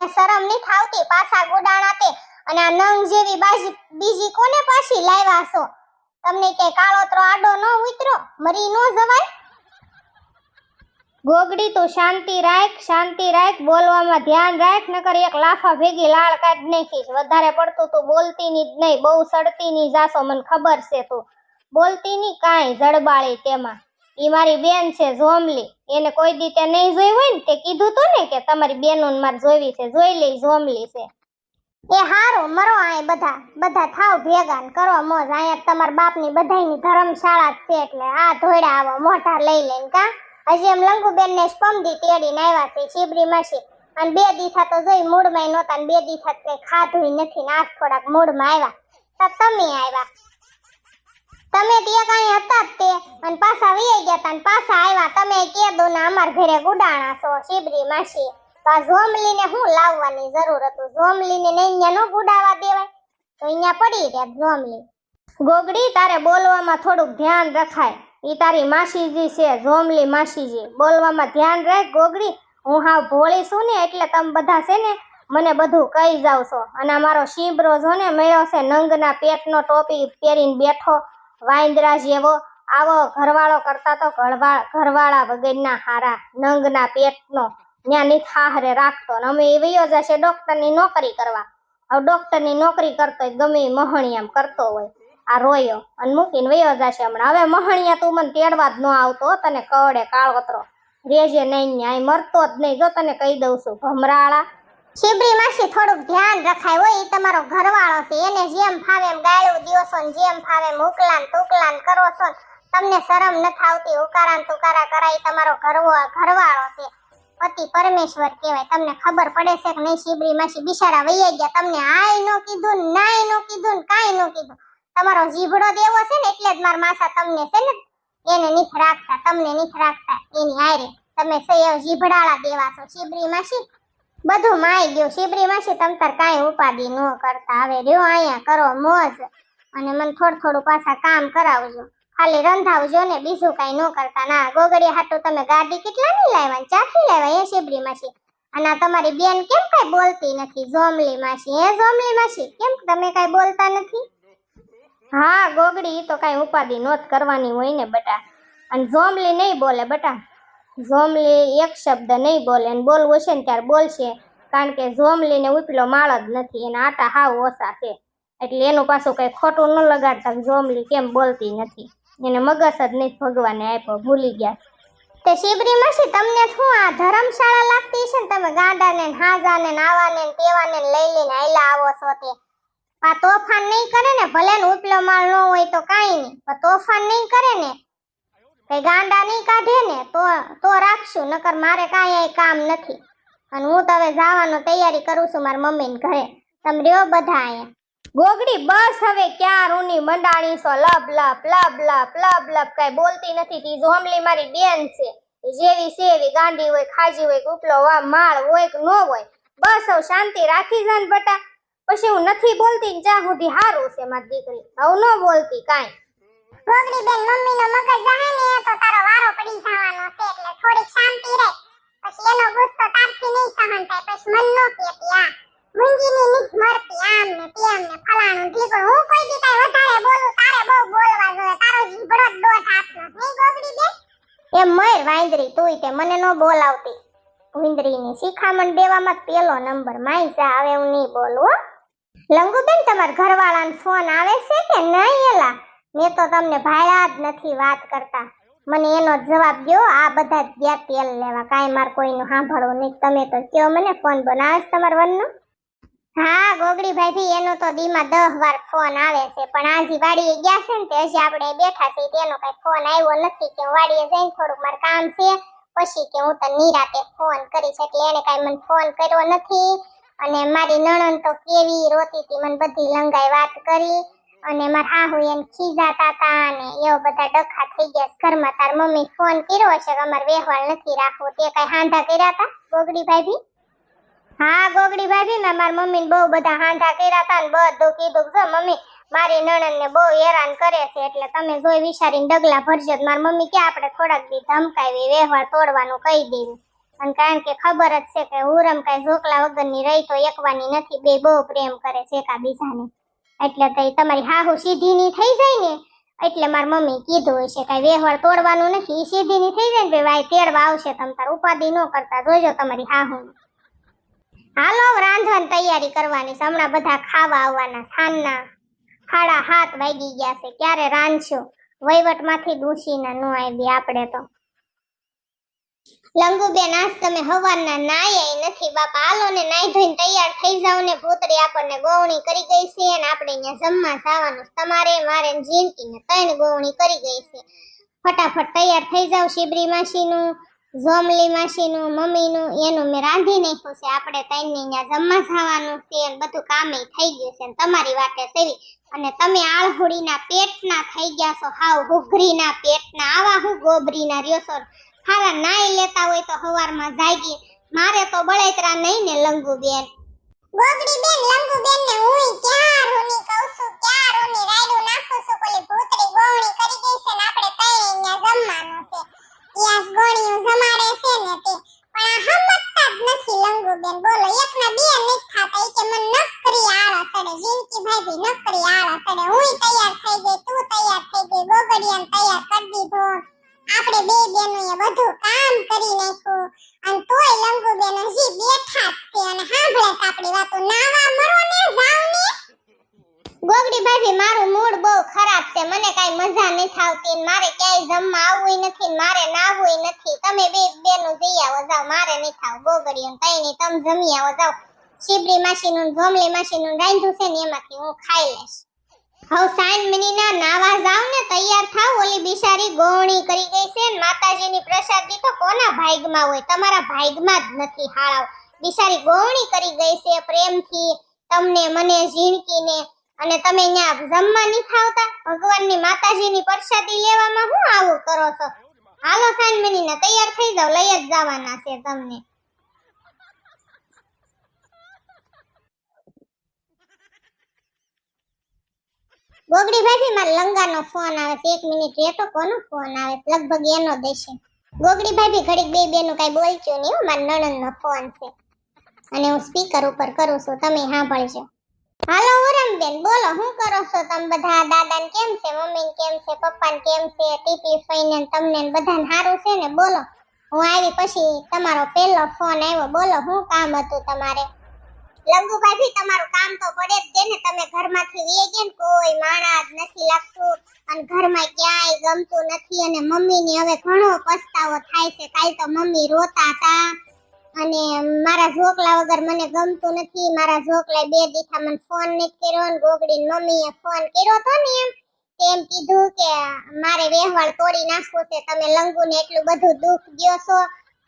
શરમ નહીં થાવતી પાછા ગોડાણા તે અને આ નંગ જેવી બાજી બીજી કોને પાછી લાવ્યા છો? તમને કે કાળોતરો આડો ન ઉતરો, મરી ન જવાય? ગોગડી તું શાંતિ રાખ શાંતિ રાખ, બોલવામાં ધ્યાન રાખ, નકર એક લાફા ભેગી લાળ કાઢ નાખીશ. વધારે પડતું તું બોલતી ની જ નહીં, બહુ સડતી ની જાશો, મને ખબર છે તું. બોલતી ની કાંઈ જડબાળી તેમાં. ઈ મારી બેન છે જોમલી. એને કોઈ દી નહીં જોઈ હોય ને તે કીધું તું ને કે તમારી બેનો મારે જોઈવી છે. જોઈ લઈ જોમલી છે. એ હારું, મરો આય બધા. બધા થાવ ભેગા ને કરો મોજ. અહીંયા તમારા બાપની બધાની ધર્મશાળા જ છે એટલે આ ધોયડા આવો મોઢા લઈ લઈને કા. હજી એમ લંગુબેન ને સ્પમદી તેડીને આવ્યા છે, શિબરી માસી. અને બે દીથા તો જોઈ મૂળમાં નહોતા ને બે દીથા કંઈ ખાધું નથી ને આજ થોડાક મૂડમાં આવ્યા તો તમે આવ્યા તમે ત્યાં કાંઈ હતા જ તે? અને પાછા વહી ગયા તા અને પાછા આવ્યા. તમે કીધું ને અમાર ઘરે ગુડાણા છો, શિબરી માસી. તો આ ઝોમલીને હું લાવવાની જરૂર હતું? ઝોમલીને ને અહીંયા નો ગુડાવા દેવાય? તો અહીંયા પડી રહ્યા ઝોમલી ગોગડી, તારે બોલવામાં થોડુંક ધ્યાન રખાય. ઈ તારી માસીજી છે ઝોમલી માસીજી. બોલવામાં ધ્યાન રાખ ગોગડી. હું હાવ ભોળી છું ને, એટલે તમે બધા છે ને મને બધું કહી જાવ છો અને અમારો શીબરો જો ને મળ્યો છે, નંગના પેટનો ટોપી પહેરીને બેઠો. વાંદરા જેવો આવો ઘરવાળો કરતા તો ઘરવાળા વગરના હારા નંગના પેટનો ન્યા નિથાહરે રાખતો ને અમે એ વયો જશે ડોક્ટરની નોકરી કરવા. હવે ડોક્ટરની નોકરી કરતો હોય ગમે મહણી મહણિયામ કરતો હોય. આ રોયો અને મૂકીને વયો જશે હમણાં. હવે મહણિયા તું મને તેડવા જ ન આવતો તને કવડે કાળોતરો રેજે નહીં, ન્યાય મરતો જ નહીં. જો તને કહી દઉં છું, ભમરાળા શિબરી માસી થોડુંક ધ્યાન રખાય હોય એ તમારો ઘરવાળો છે. એને જેમ ફાવે એમ ગાળું દિવસો ને જેમ ફાવે એમ ઉકલાન તુકલાન કરો છો તમને શરમ ન આવતી ઉકારાન તુકારા કરાય તમારો ઘરવો, ઘરવાળો છે. પતિ પરમેશ્વર કહેવાય. તમને ખબર પડે છે કે નહીં શિબરી માસી બિચારા વૈયા ગયા. તમને આય નો કીધું નાય નો કીધું ને કાંઈ નો કીધું. તમારો જીભડો દેવો છે ને, એટલે જ મારા માસા તમને છે ને, એને નીથ રાખતા, તમને નીથ રાખતા, એની હારે તમે સૈયવ જીભડાળા દેવા છો. શિબરી માસી બધું માઈ ગયું. શિબરી માસી તમ તાર કાંઈ ઉપાદી ન કરતા? હવે રહ્યો અહીંયા, કરો મોજ. અને મને થોડું થોડું પાછા કામ કરાવજો. ખાલી રંધાવજો ને બીજું કાંઈ ન કરતા. ના ગોગડી હાટું તમે ગાડી કેટલાની લાવ્યા ચાથી લાવ્યા એ શિબરી માસી અને તમારી બેન કેમ કાંઈ બોલતી નથી? જોમલી માસી હે જોમલી માસી કેમ તમે કાંઈ બોલતા નથી? હા, ગોગડી તો કાંઈ ઉપાધિ નોત કરવાની હોય ને બટા. અને જોમલી નહીં બોલે બટા. જોમલી એક શબ્દ નહીં બોલે અને બોલવું છે ને ત્યારે બોલશે. કારણ કે ઝોમલીને ઉપલો માળ જ નથી, એના આટા હાવ ઓછા છે. એટલે એનું પાછું કઈ ખોટું ન લગાડતા ઝોમલી કેમ બોલતી નથી. એને મગજ જ નહીં ભગવાને આપ્યો, ભૂલી ગયા તે શિબરી માસી, તમને શું આ ધર્મશાળા લાગતી છે ને? તમે ગાંડાને ને હાજાને ને આવાને ને તેવાને ને લઈ લઈને આયલા આવો છો તે. આ તોફાન નહીં કરે ને? ભલે ને ઉપલો માળ ન હોય તો કાંઈ નહીં. પણ તોફાન નહીં કરે ને? કઈ ગાંડા નહીં કાઢે ને તો તો રાખશું, નકર મારે કાંઈ કામ નથી. અને હું તો હવે જવાનો તૈયારી કરું છું મારા મમ્મીને ઘરે. તમે રહ્યો બધા અહીંયા. ગોગડી, બસ હવે ક્યાં રૂની મંડાણી છો? લબ લબ લબ લબ લબ લબ કાંઈ બોલતી નથી. તી જોમલી મારી બેન છે. જેવી એવી ગાંડી હોય, ખાજી હોય કે ઉપલો વા માળ હોય કે ન હોય. બસ હવે શાંતિ રાખી જાન બટા. પછી હું નથી બોલતી ને જ્યાં સુધી હારું છે મારી દીકરી. હવે ન બોલતી કાંઈ. ગોગડી બેન મમ્મી નો મગજ જહે ને તો તારો વારો પડી જવાનો છે એટલે થોડીક શાંતિ રહે. પછી એનો ગુસ્સો તારથી નહીં સહન થાય, પછી મન નો કે આ મુંગીની નીક મરતી, આમ ને તેમ ને ફલાણું ઢીકણું હું કોઈ દી કાંઈ વધારે બોલું, તારે બહુ બોલવા જોઈએ, તારો જીભડો દોઢ હાથનો નહીં ગોગડી બેન? એ મય વાંદરી, તુંય તે મને ન બોલાવતી. વિંદરીની શિખામણ દેવામાં પેલો નંબર. માય છે હવે હું નહીં બોલું લંગુબેન, તમારા ઘરવાળાનો ફોન આવે છે કે નહીં એલા? મેં તો તમને ભાડ્યા જ નથી વાત કરતા. મને એનો જવાબ દ્યો, આ બધા ગયા તેલ લેવા. કાંઈ માર કોઈનું સાંભળવું નહીં. તમે તો કયો મને ફોન બનાવે છે તમારા વનનો? હા ગોગડી ભાઈ એનો તો દીમાં દહ વાર ફોન આવે છે, પણ આજી વાડીએ ગયા છે ને તે હજી આપણે બેઠા છે તેનો કઈ ફોન આવ્યો નથી કે વાડીએ જઈને થોડુંક મારે કામ છે, પછી કે હું તો નિરાતે ફોન કરીશ એટલે એને કાંઈ મને ફોન કર્યો નથી. અને મારી નણંદ તો કેવી રોતી હતી મને બધી લંગાઈ વાત કરી. અને મારા હોય એમ ખીજાતા હતા અને એવો બધા ડખા થઈ ગયા છે ઘરમાં. તાર મમ્મી ફોન કર્યો હશે કે અમારે વ્યવહાર નથી રાખવો. તે કઈ હાંધા કર્યા હતા ગોગડી ભાભી? હા, ગોગડી ભાભી મેં મારા મમ્મીને બહુ બધા હાંધા કર્યા હતા ને બધું કીધું જો મમ્મી, મારી નણંદને બહુ હેરાન કરે છે એટલે તમે જોઈ વિચારીને ડગલા ભરજો મારી મમ્મી કે આપણે થોડાક દી ધમકાવી, વ્યવહાર તોડવાનું કહી દેવું અને કારણ કે ખબર જ છે કે હુરમ કાંઈ ઝોકલા વગરની રહી તો એકવાની નથી, બે બહુ પ્રેમ કરે છે એકા બીજાને એટલે તઈ તમારી હાહુ સીધીની થઈ જાય ને. એટલે મારી મમ્મી કીધું હશે કાંઈ વ્યવહાર તોડવાનું નથી એ સીધીની થઈ જાય ને ભાઈ, વાય તેડવા આવશે તમ, તાર ઉપાધિ ન કરતા, જોજો તમારી હાહુ. હાલો રાંધવાની તૈયારી કરવાની છે. હમણાં બધા ખાવા આવવાના, સાંજના સાડા હાથ વાગી ગયા છે. ક્યારે રાંધશો? વહીવટમાંથી દૂષીને ન આવી આપણે તો. લંગુબેન, આજ તમે હવારના નાય નથી. બાપા હાલો ને નાઈ ધોઈને તૈયાર થઈ જાવ ને ભૂતરી આપણને ગોવણી કરી ગઈ છે અને આપણે અહીંયા જમવા જવાનું તમારે, મારે જીનકીને ત્રણ ગોવણી કરી ગઈ છે. ફટાફટ તૈયાર થઈ જાવ શિબરી માસીનું, જોમલી માસીનું, મમ્મીનું, એનું મેં રાંધી નાખ્યું છે. આપણે ત્રણને અહીંયા જમવા જવાનું છે અને બધું કામે થઈ ગયું છે તમારી વાટે સેવી. અને તમે આળહુડીના પેટના થઈ ગયા છો. હાવ હુઘરીના પેટના, આવા હું ગોબરીના રહ્યો છો. હારા નાઈ લેતા હોય તો હવારમાં જાગી. મારે તો બળેતરા નહીં ને લંગુ બેન ગોગડી બેન લંગુ બેન ને હું ક્યાં રૂની કહું છું? ક્યાં રૂની રાયડું નાખું છું? કોલી ભૂતરી ગોવણી કરી ગઈ છે ને આપણે તઈ અહીંયા જમવાનું છે. યાસ ગોણીયું જમાડે છે ને તે. પણ આ હમતતા જ નથી લંગુ બેન બોલો એક ના બે નહીં ખાતા કે મને નકરી આળસ ચડે જિંદગી ભાઈ નકરી આળસ ચડે હું તૈયાર થઈ ગઈ, તું તૈયાર થઈ ગઈ, ગોગડિયાને તૈયાર કરી દીધો. આપણે બે બેનોએ બધું કામ કરી નાખ્યું. અને તોય લંગુ બેન હજી બેઠા છે અને સાંભળે આપણી વાતો. નાવા મરો ને જાવ ને ગોગડી ભાભી મારું મૂડ બહુ ખરાબ છે. મને કાઈ મજા નથી આવતી મારે ક્યાંય જમવા આવવું નથી મારે નાવું નથી. તમે બે બેનો જઈ આવો, જાવ. મારે નથી ગોગડી ગોગડીઓ નહીં તમે જમી આવો, જાવ. શિબરી માસીનું જોમલી માસીનું રાંધ્યું છે ને, એમાંથી હું ખાઈ લઈશ. હવે સાંજ મિનીના નાવા જાવ ને, તૈયાર થાવ. ઓલી બિચારી ગોવણી કરી ગઈ છે. ને માતાજીની પ્રસાદી તો કોના ભાગમાં હોય? તમારા ભાગમાં જ નથી હાળાવ બિચારી ગોવણી કરી ગઈ છે પ્રેમથી, તમને મને ઝીણકીને. અને તમે ત્યાં જમવા નહીં ખાવતા ભગવાનની માતાજીની પ્રસાદી લેવામાં હું આવું કરો છો? હાલો સાંજ મિનીના, તૈયાર થઈ જાવ લઈ જ જવાના છે તમને. ગોગડી ભાભી, મારા લંગાનો ફોન આવે છે, એક મિનિટ રહેતો કોનો ફોન આવે? લગભગ એનો દેશે ગોગડી ભાભી ઘડીક બે બેનું કઈ બોલજો નહીં હો, મારા નણંદનો ફોન છે. અને હું સ્પીકર ઉપર કરું છું, તમે સાંભળજો. હાલો ઉરમબેન બોલો શું કરો છો? તમે બધા દાદાને કેમ છે, મમ્મીને કેમ છે, પપ્પાને કેમ છે? ટીપી ફઈને ને તમને ને બધાને સારું છે ને? બોલો, હું આવી પછી તમારો પહેલો ફોન આવ્યો. બોલો શું કામ હતું તમારે? લંગુ ભી તમારું કામ તો પડે જ છે ને, તમે ઘરમાંથી વીએ ગયા ને, કોઈ માણા નથી લાગતું અને ઘરમાં ક્યાંય ગમતું નથી અને મમ્મીને હવે ઘણો પસ્તાવો થાય છે. કાલ તો મમ્મી રોતા હતા અને મારા ઝોકલા વગર મને ગમતું નથી. મારા ઝોકલા બે દીઠા મને ફોન નથી કર્યો ને ગોગડીને મમ્મીએ ફોન કર્યો તો ને એમ. તેમ કીધું કે મારે વ્યવહાર તોડી નાખવું છે, તમે લંગુને એટલું બધું દુઃખ દ્યો છો,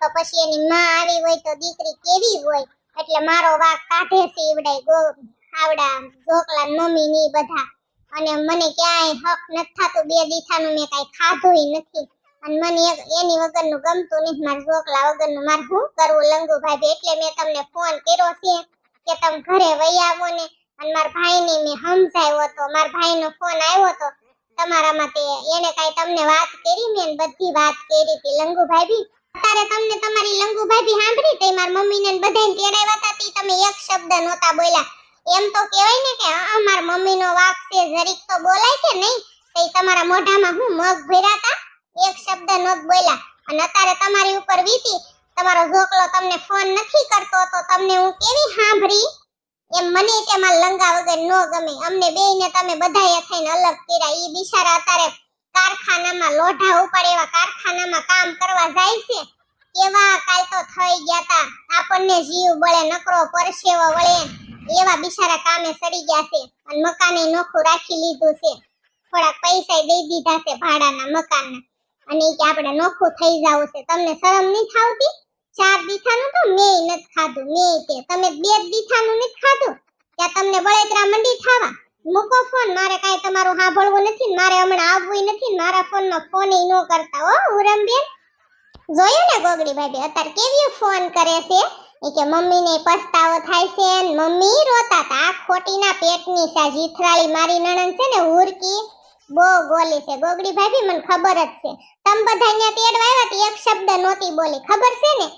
તો પછી એની માં આવી હોય તો દીકરી કેવી હોય? એટલે મારો વાક કાઢે છે ગો, આવડા ઢોકલા મમ્મી ની બધા. અને મને ક્યાંય હક નથી થતું, બે દીઠાનું મેં કાંઈ ખાધુંય નથી. અને મને એની વગરનું ગમતું નથી મારા ઢોકલા વગરનું. મારે શું કરવું લંગુ ભાભી એટલે મેં તમને ફોન કર્યો છે કે તમે ઘરે વહી આવો ને. અને મારા ભાઈને મેં સમજાવ્યો હતો મારા ભાઈનો ફોન આવ્યો હતો તમારામાં તે, એને કાંઈ તમને વાત કરી મેં ને બધી વાત કરી હતી. ભાભી અત્યારે તમને તમારી લંગુ ભાભી સાંભળી તે માર મમ્મીને બધાને તેડાવ્યા હતા, તી તમે એક શબ્દ નહોતા બોલ્યા. એમ તો કહેવાય ને કે આ મારા મમ્મીનો વાક છે, જરીક તો બોલાય કે નહીં. તે તમારા મોઢામાં હું મગ ભર્યા એક શબ્દ નહોત બોલ્યા. અને અત્યારે તમારી ઉપર વીતી, તમારો ઝોકલો તમને ફોન નથી કરતો, તો તમને હું કેવી સાંભળી? એમ મને તેમાં લંગા વગર ન ગમે. અમને બેયને તમે બધાએ થઈને અલગ કર્યા. એ બિચારા અત્યારે કારખાનામાં લોઢા ઉપાડે એવા કારખાનામાં કામ કરવા જાય છે. કેવા કાલ તો થઈ ગયા તા. આપણને જીવ બળે, નકરો, પરસેવો વળે. એવા બિચારા કામે સડી ગયા છે. અને મકાને નોખું રાખી લીધું છે. થોડા પૈસા દઈ દીધા છે ભાડાના મકાનના. અને કે આપણે નોખું થઈ જાવું છે. તમને શરમ નહીં થાવતી? ચાર દીઠાનું તો મેં નથી ખાધું. મેં તે તમે બે દીઠાનું નથી ખાધું? ત્યાં તમને બળેતરા મંડી થાવા? મૂકો ફોન મારે કાંઈ તમારું સાંભળવું નથી મારે હમણાં આવવું નથી મારા ફોનમાં ફોન ન કરતા હો, ઉરમબેન. જોયું ને ગોગડી ભાભી, અત્યારે કેવી ફોન કરે છે? એ કે મમ્મીને પસ્તાવો થાય છે મમ્મી રોતા હતા આ ખોટીના પેટની સા જીથરાળી મારી નણંદ છે ને હુરકી. બહુ બોલી છે. ગોગડી ભાભી, મને ખબર જ છે. તમ બધા અહીંયા તેડવા આવ્યા તો, એક શબ્દ નહોતી બોલી. ખબર છે ને?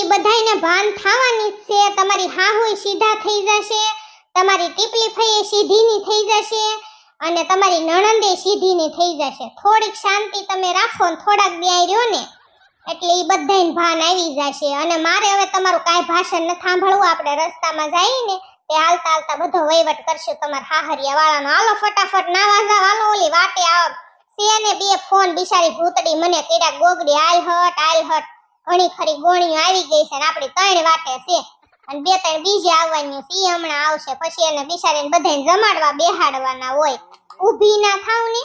એ બધાયને ભાન થવાની જ છે. તમારી હાહુય સીધા થઈ જશે. તમારી ટીપલી ફઈ સીધીની થઈ જશે અને તમારી નણંદે સીધીની થઈ જશે. થોડીક શાંતિ તમે રાખો ને થોડાક દી રહ્યો ને, એટલે એ બધાયને ભાન આવી જશે. અને મારે હવે તમારું કાંઈ ભાષણ ન સાંભળવું, આપણે રસ્તામાં જઈને તે હાલતા હાલતા બધો વહીવટ કરશું. તમારા હાહરિયા વાળાનો, હાલો ફટાફટ ના વાઝા હાલો ઓલી વાટે આવ. છે ને બે ફોન, બિચારી ભૂતડી મને કર્યા ગોગડી આલ હટ આલ હટ. ઘણી ખરી ગોણીઓ આવી ગઈ છે આપણી ત્રણ વાટે છે. અને બે ત્રણ બીજી આવવાની છે હમણાં આવશે. પછી એને બિચારીને બધાને જમાડવા બેહાડવાના હોય. ઊભી ના થાવ ને